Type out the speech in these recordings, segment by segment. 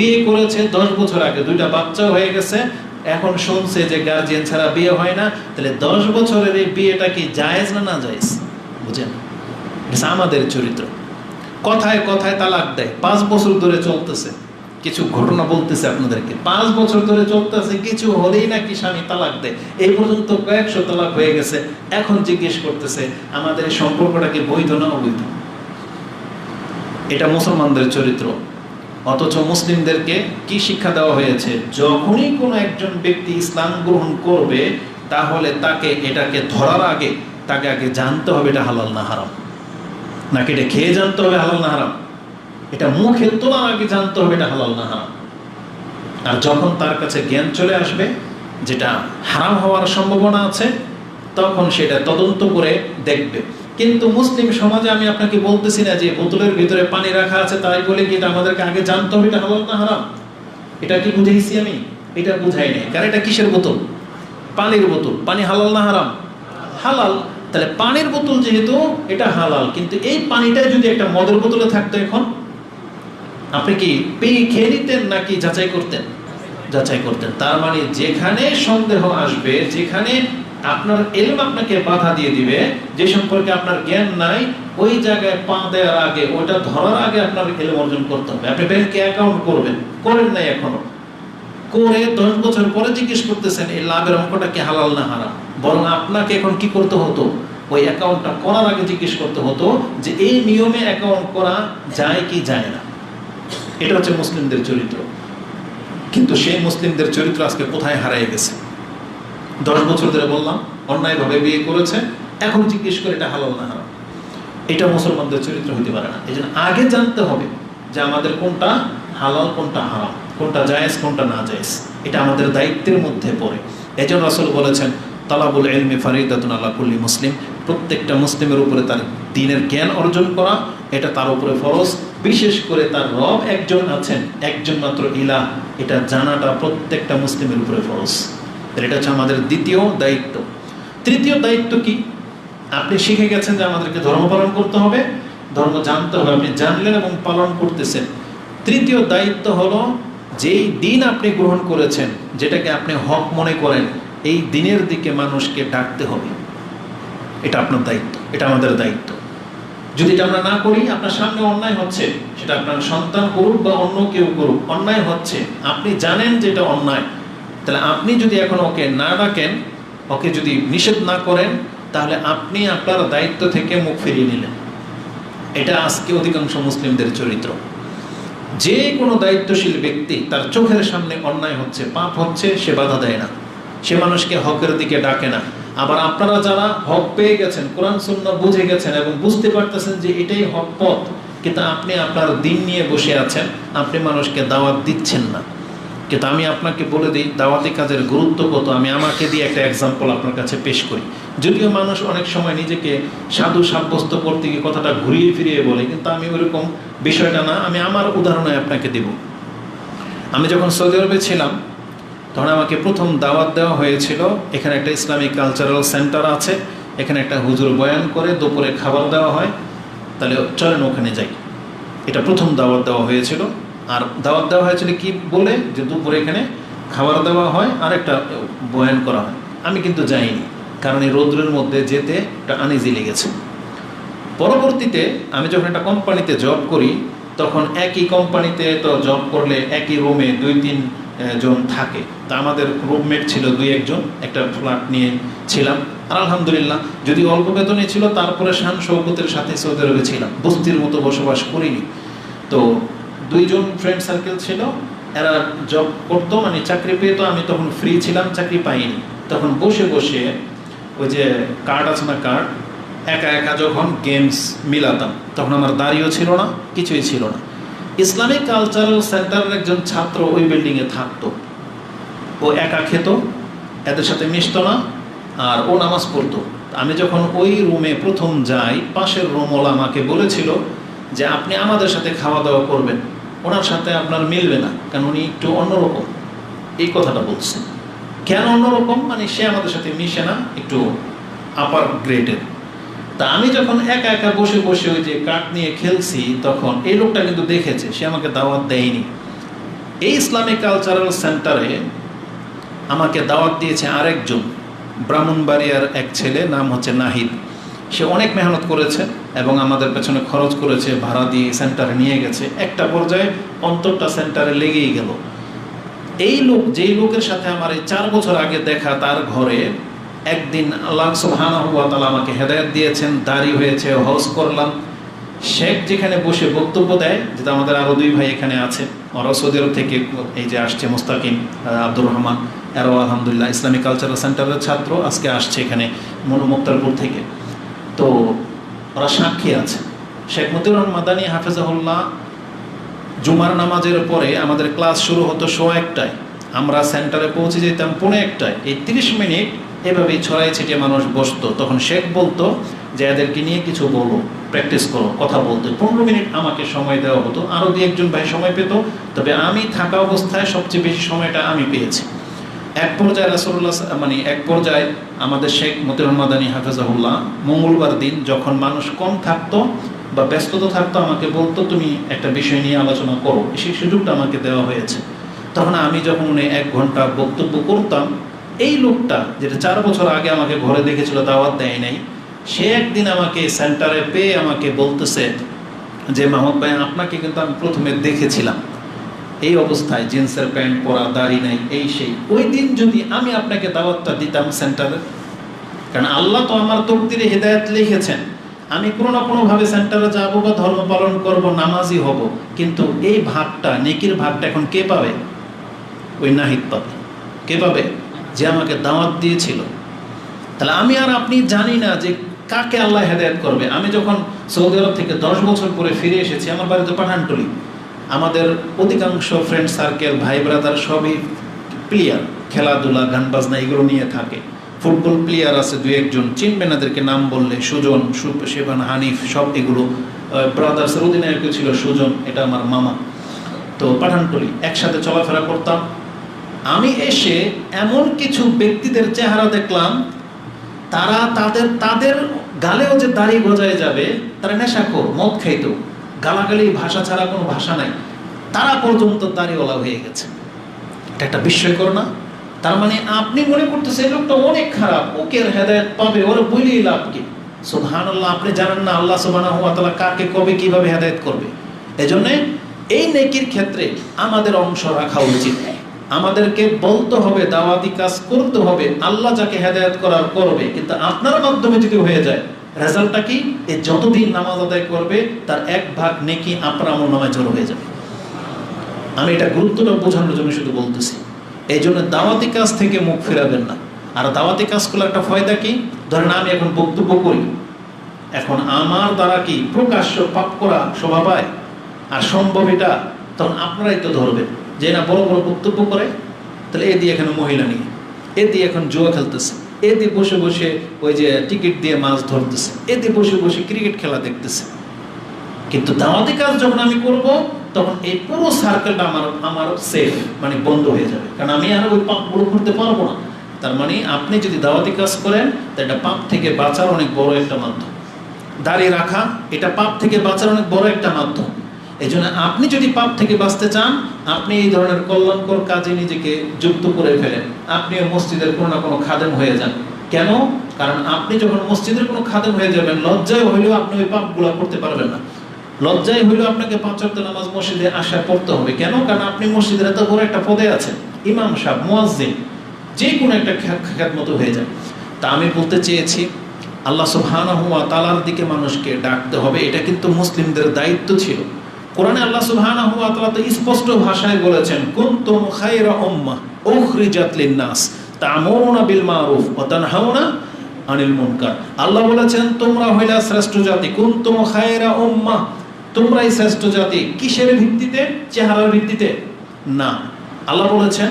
বিয়ে করেছে দশ বছর আগে। দুইটা বাচ্চা হয়ে গেছে। এখন শুনছে যে গার্জিয়ান ছাড়া বিয়ে হয় না। তাহলে দশ বছরের এই বিয়েটা কি জায়েজ না না জায়েজ? বুঝেন? আমাদের চরিত্র। কথায় কথায় তালাক দেয়। পাঁচ বছর ধরে চলতেছে। কিছু ঘটনা বলতেছে আপনাদেরকে। পাঁচ বছর ধরে চলতেছে, কিছু হলেই নাকি স্বামী তালাক দেয়। এই পর্যন্ত কয়েকশো তালাক হয়ে গেছে। এখন জিজ্ঞেস করতেছে, আমাদের সম্পর্কটা কি বৈধ না অবৈধ? এটা মুসলমানদের চরিত্র। অথচ মুসলিমদেরকে কি শিক্ষা দেওয়া হয়েছে? যখনই কোনো একজন ব্যক্তি ইসলাম গ্রহণ করবে, তাহলে তাকে এটাকে ধরার আগে তাকে আগে জানতে হবে এটা হালাল না হারাম। নাকি এটা খেয়ে জানতে হবে হালাল না হারাম? এটা মুখে তোলার আগে জানতে হবে এটা হালাল না হারাম। আর যখন তার কাছে জ্ঞান চলে আসবে, যেটা হারাম হওয়ার সম্ভাবনা আছে, তখন সেটা তদন্ত করে দেখবে। কিন্তু মুসলিম সমাজে আমি আপনাকে বলতেছি না যে বোতলের ভিতরে পানি রাখা আছে তাই বলে কি এটা আমাদেরকে আগে জানতে হবে এটা হালাল না হারাম? এটা কি বুঝাইছি আমি? এটা বুঝাই নাই। কারণ এটা কিসের বোতল? পানির বোতল। পানি হালাল না হারাম? হালাল। তাহলে পানির বোতল যেহেতু, এটা হালাল। কিন্তু এই পানিটা যদি একটা মদের বোতলে থাকতো এখন, আপনি কি পেয়ে খেয়ে নিতেন নাকি যাচাই করতেন? যাচাই করতেন। তার মানে যেখানে সন্দেহ আসবে, যেখানে আপনার এলম আপনাকে বাধা দিয়ে দিবে, যে সম্পর্কে আপনার জ্ঞান নাই, ওই জায়গায় পা দেওয়ার আগে ওটা ধরার আগে আপনার এলম অর্জন করতে হবে। আপনি ব্যাংকে অ্যাকাউন্ট করবেন, করেন নাই এখনও। করে দশ বছর পরে জিজ্ঞেস করতেছেন, এই লাভের অঙ্কটা কি হালাল না হারাম? বরং আপনাকে এখন কি করতে হতো? ওই অ্যাকাউন্টটা করার আগে জিজ্ঞেস করতে হতো যে, এই নিয়মে অ্যাকাউন্ট করা যায় কি যায় না? এটা হচ্ছে মুসলিমদের চরিত্র। কিন্তু সেই মুসলিমদের চরিত্র আজকে কোথায় হারিয়ে গেছে? দশ বছর ধরে বললাম, অন্যায়ভাবে বিয়ে করেছে, এখন জিজ্ঞেস করে এটা হালাল না হারাম। এটা মুসলমানদের চরিত্র হতে পারে না। এই জন্য আগে জানতে হবে যে আমাদের কোনটা হালাল, কোনটা হারাম, কোনটা জায়েজ, কোনটা না জায়েজ। এটা আমাদের দায়িত্বের মধ্যে পড়ে। এই জন্য রাসূল বলেছেন, তালাবুল এলমি ফারিদাতুন আল্লাহ কুল্লি মুসলিম। প্রত্যেকটা মুসলিমের উপরে তার দিনের জ্ঞান অর্জন করা, এটা তার উপরে ফরজ। বিশেষ করে তার রব একজন আছেন, একজন মাত্র ইলা এটা জানাটা প্রত্যেকটা মুসলিমের উপরে ফরজ। তাহলে এটা হচ্ছে আমাদের দ্বিতীয় দায়িত্ব। তৃতীয় দায়িত্ব কি? আপনি শিখে গেছেন যে আমাদেরকে ধর্ম পালন করতে হবে, ধর্ম জানতে হবে, আপনি জানলেন এবং পালন করতেছেন। তৃতীয় দায়িত্ব হলো যেই দিন আপনি গ্রহণ করেছেন, যেটাকে আপনি হক মনে করেন, এই দিনের দিকে মানুষকে ডাকতে হবে। এটা আপনার দায়িত্ব, এটা আমাদের দায়িত্ব। যদি এটা আমরা না করি, আপনার সামনে অন্যায় হচ্ছে, সেটা আপনার সন্তান করুক বা অন্য কেউ করুক, অন্যায় হচ্ছে। আপনি জানেন যে এটা অন্যায়। তাহলে আপনি যদি এখন ওকে না ডাকেন, ওকে যদি নিষেধ না করেন, তাহলে আপনি আপনার দায়িত্ব থেকে মুখ ফিরিয়ে নিলেন। এটা আজকে অধিকাংশ মুসলিমদের চরিত্র। যে কোনো দায়িত্বশীল ব্যক্তি তার চোখের সামনে অন্যায় হচ্ছে, পাপ হচ্ছে, সে বাধা দেয় না। সে মানুষকে হকের দিকে ডাকে না। আবার আপনারা যারা হক পেয়ে গেছেন, কোরআন শূন্য বুঝে গেছেন এবং বুঝতে পারতেছেন যে এটাই হক পথ, কিন্তু আপনি আপনার দিন নিয়ে বসে আছেন, আপনি মানুষকে দাওয়াত দিচ্ছেন না। কিন্তু আমি আপনাকে বলে দিই, দাওয়াতি কাজের গুরুত্ব কত? আমি আমাকে দিয়ে একটা এক্সাম্পল আপনার কাছে পেশ করি। যদিও মানুষ অনেক সময় নিজেকে সাধু সাব্যস্ত করতে গিয়ে কথাটা ঘুরিয়ে ফিরিয়ে বলে, কিন্তু আমি ওরকম বিষয়টা না, আমি আমার উদাহরণে আপনাকে দেব। আমি যখন সৌদি আরবে ছিলাম, তখন আমাকে প্রথম দাওয়াত দেওয়া হয়েছিল, এখানে একটা ইসলামিক কালচারাল সেন্টার আছে, এখানে একটা হুজুর বয়ান করে, দুপুরে খাবার দেওয়া হয়, তাহলে চলেন ওখানে যাই। এটা প্রথম দাওয়াত দেওয়া হয়েছিল। আর দাওয়াত দেওয়া হয়েছিল কি বলে? যে দুপুরে এখানে খাবার দেওয়া হয় আর একটা বয়ান করা হয়। আমি কিন্তু যাইনি, কারণ এই রৌদ্রের মধ্যে যেতে একটা আনিজি লেগেছে। পরবর্তীতে আমি যখন একটা কোম্পানিতে জব করি, তখন একই কোম্পানিতে তো জব করলে একই রুমে দুই, তিন জন থাকে। তা আমাদের রুমমেট ছিল দুই একজন একটা ফ্ল্যাট নিয়ে ছিলাম। আর আলহামদুলিল্লাহ, যদি অল্প বেতনে ছিল, তারপরে শান শৌকতের সাথে সৌদি আরবে ছিলাম। বস্তির মতো বসবাস করিনি। তো দুইজন ফ্রেন্ড সার্কেল ছিল। এরা জব করতো মানে চাকরি পেতো। আমি তখন ফ্রি ছিলাম, চাকরি পাইনি। তখন বসে বসে ওই যে কার্ড আছে না কার্ড একা একা যখন গেমস মিলাতাম, তখন আমার দাড়িও ছিল না, কিছুই ছিল না। ইসলামিক কালচারাল সেন্টারের একজন ছাত্র ওই বিল্ডিংয়ে থাকতো। ও একা খেত, এদের সাথে মিশতো না, আর ও নামাজ পড়তো। আমি যখন ওই রুমে প্রথম যাই, পাশের রুমওয়ালা আমাকে বলেছিল যে, আপনি আমাদের সাথে খাওয়া দাওয়া করবেন। ওনার সাথে আপনার মিলবে না, কারণ উনি একটু অন্যরকম। এই কথাটা বলছেন কেন অন্যরকম? মানে সে আমাদের সাথে মিশে না, একটু আপার গ্রেডের তা আমি যখন একা একা বসে বসে ওই যে কাঠ নিয়ে খেলছি, তখন এই লোকটা কিন্তু দেখেছে, সে আমাকে দাওয়াত দেয়নি। এই ইসলামিক কালচারাল সেন্টারে আমাকে দাওয়াত দিয়েছে আরেকজন, ব্রাহ্মণবাড়িয়ার এক ছেলে, নাম হচ্ছে নাহিদ। সে অনেক মেহনত করেছে এবং আমাদের পেছনে খরচ করেছে, ভাড়া দিয়ে সেন্টারে নিয়ে গেছে। একটা পর্যায়ে অন্তরটা সেন্টারে লেগেই গেল। এই লোক, যেই লোকের সাথে আমার এই চার বছর আগে দেখা, তার ঘরে একদিন আল্লাহ সুবহানাহু ওয়া তাআলা আমাকে হেদায়েত দিয়েছেন দাড়ি হয়েছে, হজ করলাম। শেখ যেখানে বসে বক্তব্য দেয়, যেটা আমাদের আরও দুই ভাই এখানে আছে, ওরা সৌদি থেকে এই যে আসছে মুস্তাকিম আব্দুর রহমান। এরাও আলহামদুলিল্লাহ ইসলামিক কালচারাল সেন্টারের ছাত্র, আজকে আসছে এখানে মনু মুক্তারপুর থেকে। তো ওরা সাক্ষী আছে। শেখ মতিউর রহমান মাদানী হাফেজাহুল্লাহ, জুমার নামাজের পরে আমাদের ক্লাস শুরু হতো শো একটায়। আমরা সেন্টারে পৌঁছে যেতাম পৌনে একটায়। এই তিরিশ মিনিট এভাবেই ছড়াই ছিটিয়ে মানুষ বসতো। তখন শেখ বলতো যে, এদেরকে নিয়ে কিছু বলো, প্র্যাকটিস করো, কথা বলতে। পনেরো মিনিট আমাকে সময় দেওয়া হতো। আরও দু একজন ভাই সময় পেত। তবে আমি থাকা অবস্থায় সবচেয়ে বেশি সময়টা আমি পেয়েছি। এক পর্যায়ে রাসুল্লাহ মানে এক পর্যায়ে আমাদের শেখ মতিউর মাদানী হাফেজাহুল্লাহ মঙ্গলবার দিন যখন মানুষ কম থাকতো বা ব্যস্ততা থাকতো, আমাকে বলতো, তুমি একটা বিষয় নিয়ে আলোচনা করো। সেই সুযোগটা আমাকে দেওয়া হয়েছে। তখন আমি যখন উনি এক ঘণ্টা বক্তব্য করতাম, এই লোকটা যেটা চার বছর আগে আমাকে ঘরে দেখেছিল, দাওয়াত দেয় নাই, সে একদিন আমাকে সেন্টারে পেয়ে আমাকে বলতেছে যে, মাহমুদ ভাই, আপনাকে কিন্তু আমি প্রথমে দেখেছিলাম। এই অবস্থায় জিন্সের প্যান্ট পরা, দাড়ি নাই, এই সেই। ওই দিন যদি আমি আপনাকে দাওয়াতটা দিতাম সেন্টারে, কারণ আল্লাহ তো আমার তকদিরে হেদায়ত লিখেছেন, আমি কোনো না কোনোভাবে সেন্টারে যাব বা ধর্ম পালন করব, নামাজি হব, কিন্তু এই ভাগটা নেকির ভাগটা এখন কে পাবে? ওই নাহিদ পাবে। কে পাবে? যে আমাকে দাওয়াত দিয়েছিল। তাহলে আমি আর আপনি জানি না যে কাকে আল্লাহ হেদায়ত করবে। আমি যখন সৌদি আরব থেকে দশ বছর পরে ফিরে এসেছি, আমার বাড়িতে পাঠানটলি। আমাদের অধিকাংশ ফ্রেন্ড সার্কেল ভাই ব্রাদার সবই প্লেয়ার খেলাধুলা গান বাজনা এগুলো নিয়ে থাকে। ফুটবল প্লেয়ার আছে দু একজন, চিনবেন এদেরকে, নাম বললে সুজন সেবান, হানিফ, সব এগুলো। ব্রাদার্সের অধিনায়ক ছিল সুজন, এটা আমার মামা। তো পাঠানটলি একসাথে চলাফেরা করতাম। আমি এসে এমন কিছু ব্যক্তিদের চেহারা দেখলাম, তারা তাদের তাদের গালেও যে দাড়ি গজায় যাবে, তারা নেশা নেশাখোর, মদ খাইতো। গালাগালি ভাষা ছাড়া কোনো ভাষা নাই। তারা পর্যন্ত দাড়িওয়ালা হয়ে গেছে। এটা একটা বিস্ময়কর না? তার মানে আপনি মনে করতেছেন লোকটা অনেক খারাপ ওকে হেদায়ত পাবে, ওরা বলেই লাভ কি? সুবহান আপনি জানেন না আল্লাহ সুবহানাহু ওয়া তাআলা কাকে কবে কীভাবে হেদায়ত করবে। এজন্য এই নেকির ক্ষেত্রে আমাদের অংশ রাখা উচিত। আমাদেরকে বলতে হবে, দাওয়াতি কাজ করতে হবে, আল্লাহ যাকে হেদায়ত করার করবে, কিন্তু আপনার মাধ্যমে যদি হয়ে যায় রেজাল্টটা কি? এ যতদিন নামাজ আদায় করবে, তার এক ভাগ নেকি আপনার আমল নামায় জড়ো হয়ে যাবে। আমি এটা গুরুত্বটা বোঝানোর জন্য শুধু বলতেছি। এই জন্য দাওয়াতি কাজ থেকে মুখ ফেরাবেন না। আর দাওয়াতি কাজ করলে একটা ফয়দা কি? ধরেন আমি এখন বক্তব্য করি। এখন আমার দ্বারা কি প্রকাশ্য পাপ করা শোভা পায়? আর সম্ভব এটা? তখন আপনারাই তো ধরবেন। যে না বড় বড় বক্তব্য করে, তাহলে এ দিয়ে এখানে মহিলা নিয়ে। এ দিয়ে এখন জুয়া খেলতেছে। এ দিয়ে বসে বসে ওই যে টিকিট দিয়ে মাছ ধরতেছে এ দিয়ে বসে বসে ক্রিকেট খেলা দেখতেছে। কিন্তু দাওয়াতি কাজ যখন আমি করব, তখন এই পুরো সার্কেলটা আমার আমার সেফ মানে বন্ধ হয়ে যাবে। কারণ আমি আর ওই পাপগুলো করতে পারব না। তার মানে আপনি যদি দাওয়াতি কাজ করেন তা এটা পাপ থেকে বাঁচার অনেক বড় একটা মাধ্যম। দাঁড়িয়ে রাখা, এটা পাপ থেকে বাঁচার অনেক বড় একটা মাধ্যম। এই জন্য আপনি যদি পাপ থেকে বাঁচতে চান আপনি এই ধরনের কল্যাণকর কাজে নিজেকে যুক্ত করে ফেলেন। আপনি মসজিদের কোনো না কোনো খাদেম হয়ে যান। কেন? কারণ আপনি যখন মসজিদের কোনো খাদেম হয়ে যাবেন, লজ্জায় হইলেও আপনি ওই পাপগুলো করতে পারবেন না। লজ্জায় হইলেও আপনাকে পাঁচ ওয়াক্ত নামাজ মসজিদে আসা পড়তে হবে। কেন? কারণ আপনি মসজিদের এত বড় একটা পদে আছেন। ইমাম সাহেব, মুয়াজ্জিন, যে কোনো একটা খ্যাত মতো হয়ে যায় তা আমি বলতে চেয়েছি, আল্লাহ সুবহানাহু ওয়া তাআলার দিকে মানুষকে ডাকতে হবে। এটা কিন্তু মুসলিমদের দায়িত্ব ছিল। কোরআনে আল্লাহ সুবহানাহু ওয়া তাআলা তো স্পষ্ট ভাষায় বলেছেন, কুনতুম খায়রা উম্মাহ উখরিজাত লিন-নাস, তা'মুরুনা বিল মারুফ ওয়া তানহাউনা আনিল মুনকার। আল্লাহ বলেছেন, তোমরা হইলা শ্রেষ্ঠ জাতি, কুনতুম খায়রা উম্মাহ, তোমরাই শ্রেষ্ঠ জাতি। কিসের ভিত্তিতে? চেহারার ভিত্তিতে? না। আল্লাহ বলেছেন,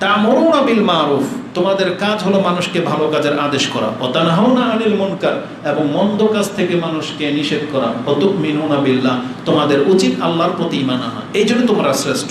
তা'মুরুনা বিল মারুফ তোমাদের কাজ হলো মানুষকে ভালো কাজের আদেশ করা। ও তানহাউনা আনিল মনকার, এবং মন্দ কাজ থেকে মানুষকে নিষেধ করা। অতুক মিনুনা বিল্লাহ, তোমাদের উচিত আল্লাহর প্রতি ইমান আনা। এই জন্য তোমরা শ্রেষ্ঠ।